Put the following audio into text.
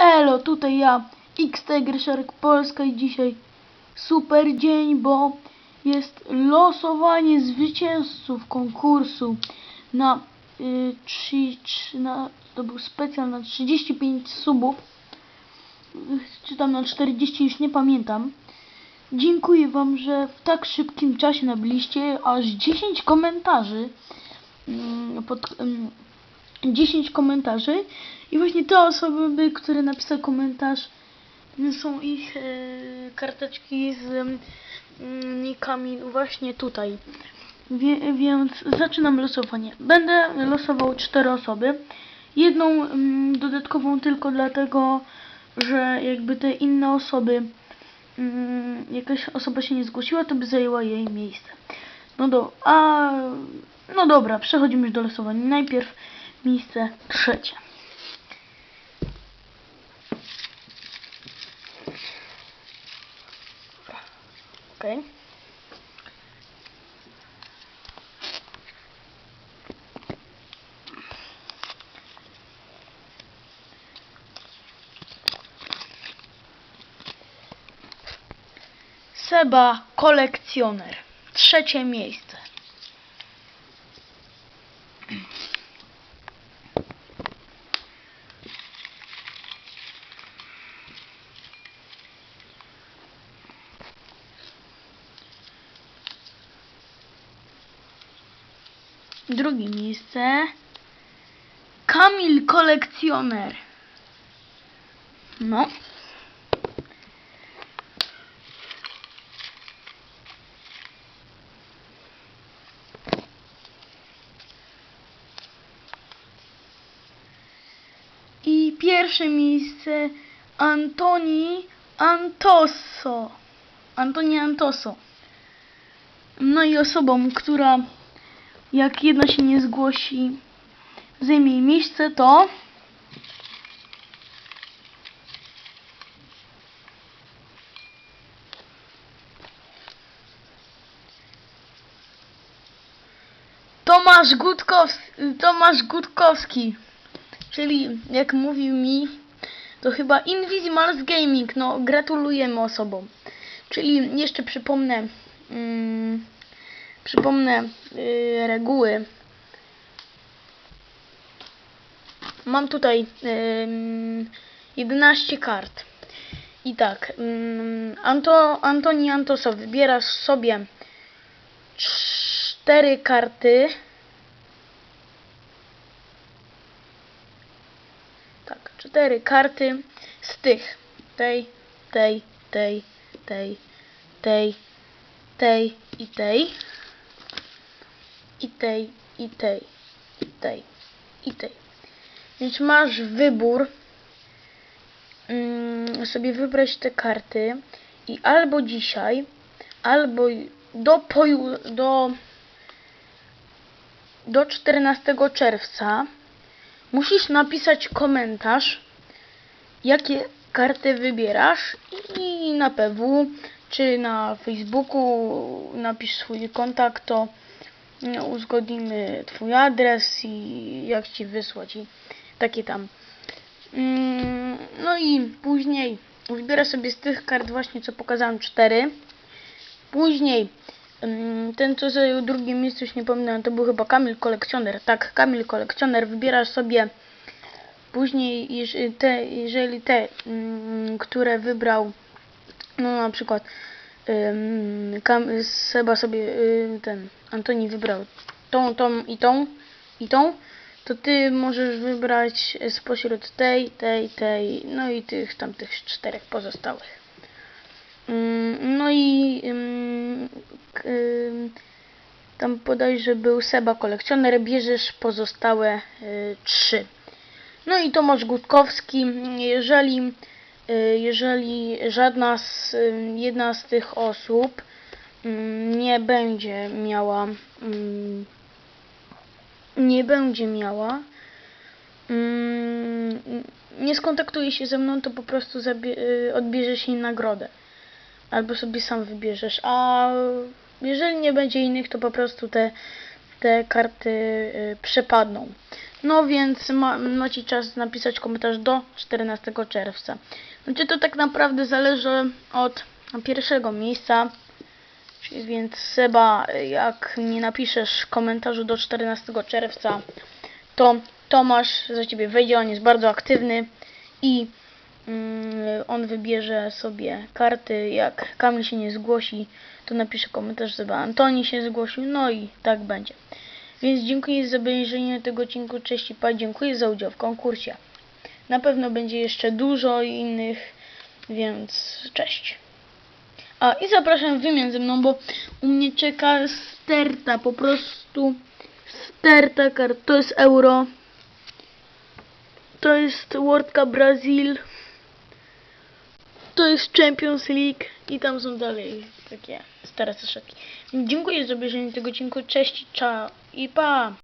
Elo, tutaj ja, XTGryszarek Polska i dzisiaj super dzień, bo jest losowanie zwycięzców konkursu na, y, trzy, trzy, na to był specjal na 35 subów, y, czy tam na 40, już nie pamiętam. Dziękuję Wam, że w tak szybkim czasie nabiliście aż 10 komentarzy mm, pod, mm, 10 komentarzy i właśnie te osoby, które napisały komentarz są ich e, karteczki z mm, nikami właśnie tutaj. Wie, więc zaczynam losowanie. Będę losował cztery osoby. Jedną mm, dodatkową tylko dlatego, że jakby te inne osoby mm, jakaś osoba się nie zgłosiła, to by zajęła jej miejsce. No do, a no dobra, przechodzimy już do losowania. Najpierw miejsce trzecie. Okej. Seba kolekcjoner. Trzecie miejsce. Drugie miejsce. Kamil kolekcjoner. No. I pierwsze miejsce Antoni Antoso. Antoni Antoso. No i osobą, która jak jedna się nie zgłosi, zajmie jej miejsce, to Tomasz Gutkowski, Tomasz Gutkowski, czyli jak mówił mi, to chyba Invisimals Gaming, no gratulujemy osobom. Czyli jeszcze przypomnę, mm, przypomnę y, reguły. Mam tutaj ym, 11 kart. I tak, ym, Anto, Antoni Antoso, wybierasz sobie cztery karty. Tak, cztery karty z tych. Tej, tej, tej, tej, tej, tej i tej. I tej, i tej, i tej, i tej. Więc masz wybór mm, sobie wybrać te karty i albo dzisiaj, albo do poju, do do 14 czerwca musisz napisać komentarz, jakie karty wybierasz i na PW czy na Facebooku napisz swój kontakt, to uzgodnimy twój adres i jak ci wysłać i takie tam. Mm, No i później wybiorę sobie z tych kart właśnie co pokazałem cztery. Później ym, ten co zajął drugie miejsce, już nie pamiętam, to był chyba Kamil Kolekcjoner. Tak, Kamil Kolekcjoner. Wybierasz sobie później, jeż- te, jeżeli te, ym, które wybrał, no na przykład Kam, Seba sobie ym, ten Antoni wybrał tą, tą i tą i tą, to ty możesz wybrać spośród tej, tej, tej, no i tych tamtych czterech pozostałych. No i tam podaj, że był Seba kolekcjoner, bierzesz pozostałe y, trzy. No i Tomasz Gutkowski, jeżeli, y, jeżeli żadna z, y, jedna z tych osób mm, nie będzie miała mm, nie będzie miała mm, nie skontaktuje się ze mną, to po prostu y, odbierzesz jej nagrodę. Albo sobie sam wybierzesz. A jeżeli nie będzie innych, to po prostu te, te karty y, przepadną. No więc ma, macie czas napisać komentarz do 14 czerwca. Znaczy to tak naprawdę zależy od pierwszego miejsca. Więc Seba, jak nie napiszesz komentarzu do 14 czerwca, to Tomasz za ciebie wejdzie, on jest bardzo aktywny i mm, on wybierze sobie karty. Jak Kamil się nie zgłosi, to napisze komentarz, żeby Antoni się zgłosił, no i tak będzie. Więc dziękuję za obejrzenie tego odcinku. Cześć i pa, dziękuję za udział w konkursie. Na pewno będzie jeszcze dużo innych, więc cześć. A i zapraszam wymian ze mną, bo u mnie czeka sterta, po prostu sterta kart. To jest euro. To jest World Cup Brazil. To jest Champions League i tam są dalej takie stare saszetki. Dziękuję za obejrzenie tego odcinku. Cześć, ciao i pa!